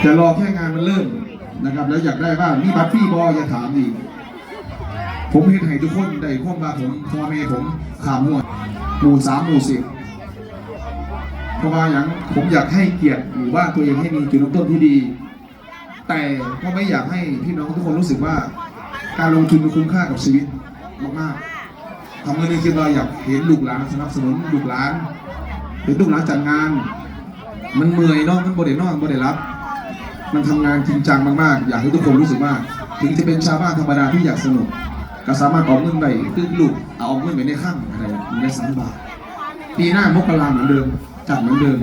แต่รอแค่งานมันเริ่มนะครับ แล้วอยากได้ว่ามีบัตรฟรีบออย่าถามอีกผมเห็นให้ทุกคนได้ข้อมาผมพ่อแม่ผมขามหัวหมู่สามหมู่สิบเพราะว่าอย่างผมอยากให้เกียรติหมู่บ้านตัวเองให้มีจุดเริ่มต้นที่ดี แต่ก็ไม่อยากให้พี่น้องทุกคนรู้สึกว่า การลงทุนมันคุ้มค่ากับชีวิตมากๆทำเงินในคิดเราอยากเห็นลูกหลานสนับสนุนลูกหลานเห็นลูกหลานจัดงาน มันเมื่อยเนาะมันบ่ได้นอนบ่ได้รับ มันทำงานจริงจังมากๆ อยากให้ทุกคนรู้สึกว่าถึงจะเป็นชาวบ้านธรรมดาที่อยากสนุก ก็สามารถออกเงินได้คือลูกเอาเงินไปในข้างอะไรในสามบาทปีหน้ามกราเหมือนเดิมจัดเหมือนเดิม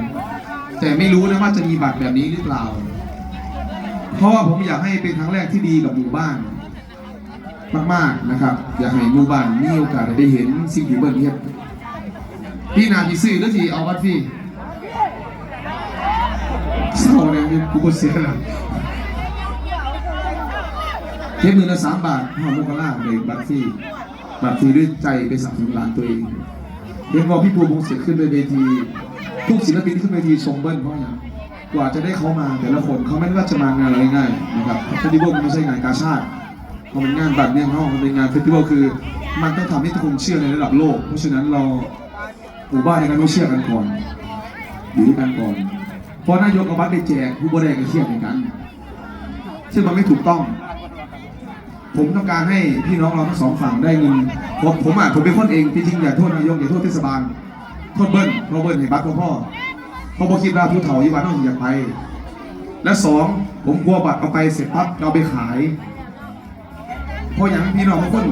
แต่ไม่รู้นะว่าจะมีบัตรแบบนี้หรือเปล่า เพราะว่าผมอยากให้เป็นครั้งแรกที่ดีกับหมู่บ้าน มากๆนะครับ อยากให้หมู่บ้านมีโอกาสได้เห็นสิ่งที่เบิ้ลเฮ็ดพี่นาที่ซื้อหรือที่เอาวัดพี่ เศร้าเลยกูก็เสียล้วเก็บมือละสามบาทหอมมกราเลยบัตรฟรีบัตรฟรีด้วยใจไปสนับสนุนร้านตัวเองเห็นว่าพี่ปูพงศิษฐ์ขึ้นไปเวทีทุกศิลปินที่ขึ้นเวทีชมเบิ้ลเพราะอย่างกว่าจะได้เขามาแต่ละคนเขาไม่ได้ว่าจะมางานอะไรง่ายๆนะครับเฟสติวัลมันไม่ใช่งานกาชาติพอมันงานบัตรเนี่ยเขามันเป็นงานเฟสติวัลคือ มันต้องทำให้ทุกคนเชื่อในระดับโลก เพราะฉะนั้นเราหมู่บ้านในการต้องเชื่อกันก่อนอยู่ด้วยกันก่อน พราะนายกเอาบัตรไปแจกผู้บริหารก็เครียดเหมือนกัน ซึ่งมันไม่ถูกต้อง ผมต้องการให้พี่น้องเราทั้งสองฝั่งได้เงินผมผมอะผมเป็นคนเองจริงๆอย่าโทษนายกอย่าโทษเทศบาลโทษเบิ้ลเพราะเบิ้ลให้บัตรพ่อพ่อเพราะพ่อคิดว่าผู้เฒ่ายี่บ้านต้องอยากไป และสองผมกลัวบัตรเอาไปเสร็จปั๊บเราไปขายเพราะอย่างพี่น้องทุกคน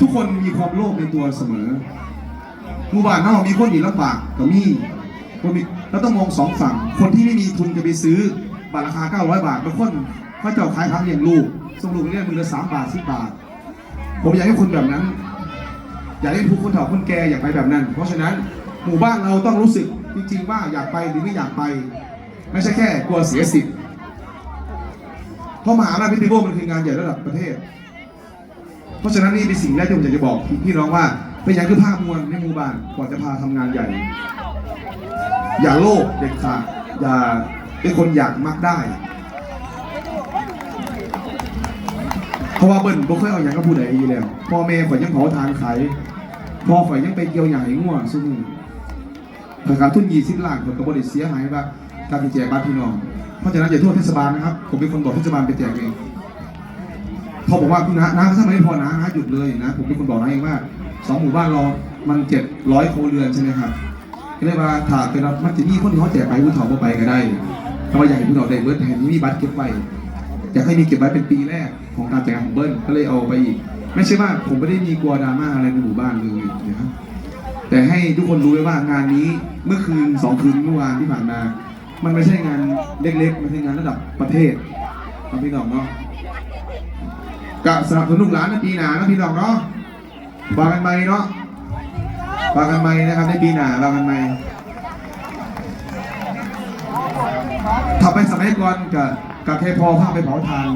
ทุกคนมีความโลภในตัวเสมอหมู่บ้านนาะมีคนอีกลำบากก็มี คนมีเราต้องมองสองฝั่ง คนที่ไม่มีทุนจะไปซื้อบัตรราคา 900 บาทบางคนเขาเจ้าขายพักเลี้ยงลูกส่งลูกเรียนมือละ3บาท10บาท ผมอยากให้คนแบบนั้น อยากให้ผู้คนเฒ่าคนแก่อยากไปแบบนั้น เพราะฉะนั้นหมู่บ้านเราต้องรู้สึกจริงๆว่าอยากไปหรือไม่อยากไป ไม่ใช่แค่กลัวเสียสิทธิ์เพราะมหาวิทยาลัยพิธีโบมันคืองานใหญ่ระดับประเทศ เพราะฉะนั้นนี่เป็นสิ่งแรกที่ผมอยากจะบอกพี่น้องว่าเป็นอย่างคือภาพมวลในหมู่บ้านก่อนจะพาทำงานใหญ่ อย่าโลภเด็ดขาดอย่าเป็นคนอยากมักได้ เพราะว่าเบิ้ลบ่เคยเอาอย่างกับผู้ใดอยู่แล้ว พ่อแม่ข่อยยังเผาทานขายพ่อข่อยยังไปเกี่ยวใหญ่ง่วงซุ่มข่อยขาดทุนยี่สิบล้านผมก็บ่ได้เสียหายว่าการไปแจกบัตรพี่น้อง เพราะฉะนั้นอย่าโทษเทศบาลนะครับ ผมเป็นคนบอกเทศบาลไปแจกเองพอบอกว่าพี่นะนะถ้าไม่พอนะนะหยุดเลยนะ ผมเป็นคนบอกนะเองว่าสองหมู่บ้านรามันเจ็ดร้อยโคเรือนใช่ไหมครับ ก็เลยว่าถ้าเป็นรับมันจะมีคนที่เขาแจกไปผู้เฒ่าก็ไปก็ได้แต่ว่าอยากให้ผู้เฒ่าได้เบิร์ดแทนมีบัตรเก็บไว้อยากให้มีเก็บไว้เป็นปีแรกของการแจกของเบิ้ลก็เลยเอาไปอีก ไม่ใช่ว่าผมไม่ได้มีกลัวดราม่าอะไรในหมู่บ้านเลยนะครับแต่ให้ทุกคนรู้ไว้ว่างานนี้เมื่อคืนสองคืนเมื่อวานที่ผ่านมา มันไม่ใช่งานเล็กๆ มันคืองานระดับประเทศครับพี่น้องเนาะก็สนับสนุนลูกหลานในปีหนานะพี่น้องเนาะวางกันไหมเนาะ วางกันไหมนะครับในปีหน้าวางกันไหมถ้าไปสมัยก่อนกับกับแค่พอผ้าไปเผาทาน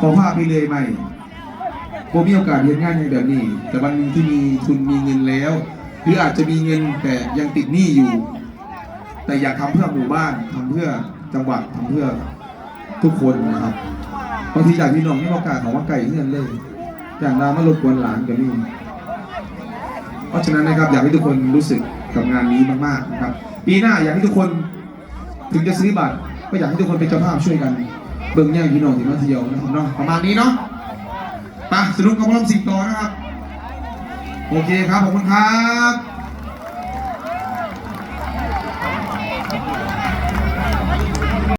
พอผ้าไปเลยไหมผมมีโอกาสเรียนงานในแบบนี้ แต่วันหนึงที่มีทุนมีเงินแล้ว หรืออาจจะมีเงินแต่ยังติดหนี้อยู่ แต่อยากทำเพื่อหมู่บ้านทำเพื่อจังหวัดทำเพื่อทุกคนนะครับบางทีจากพี่น้องไม่โอกาสของว่าไก่เงื่อนเลยอย่างเรามารบกวนหลานกับนี่ ราะฉะนั้นนะครับอยากให้ทุกคนรู้สึกกับงานนี้มากๆนะครับ ปีหน้าอยากให้ทุกคนถึงจะซื้อบัตรก็อยากให้ทุกคนเป็นเจ้าภาพช่วยกัน เบิ่งแย่งพี่น้องที่มาเที่ยวนะครับเนาะประมาณนี้เนาะไปสรุปกับพลังสิงโตนะครับ โอเคครับขอบคุณครับ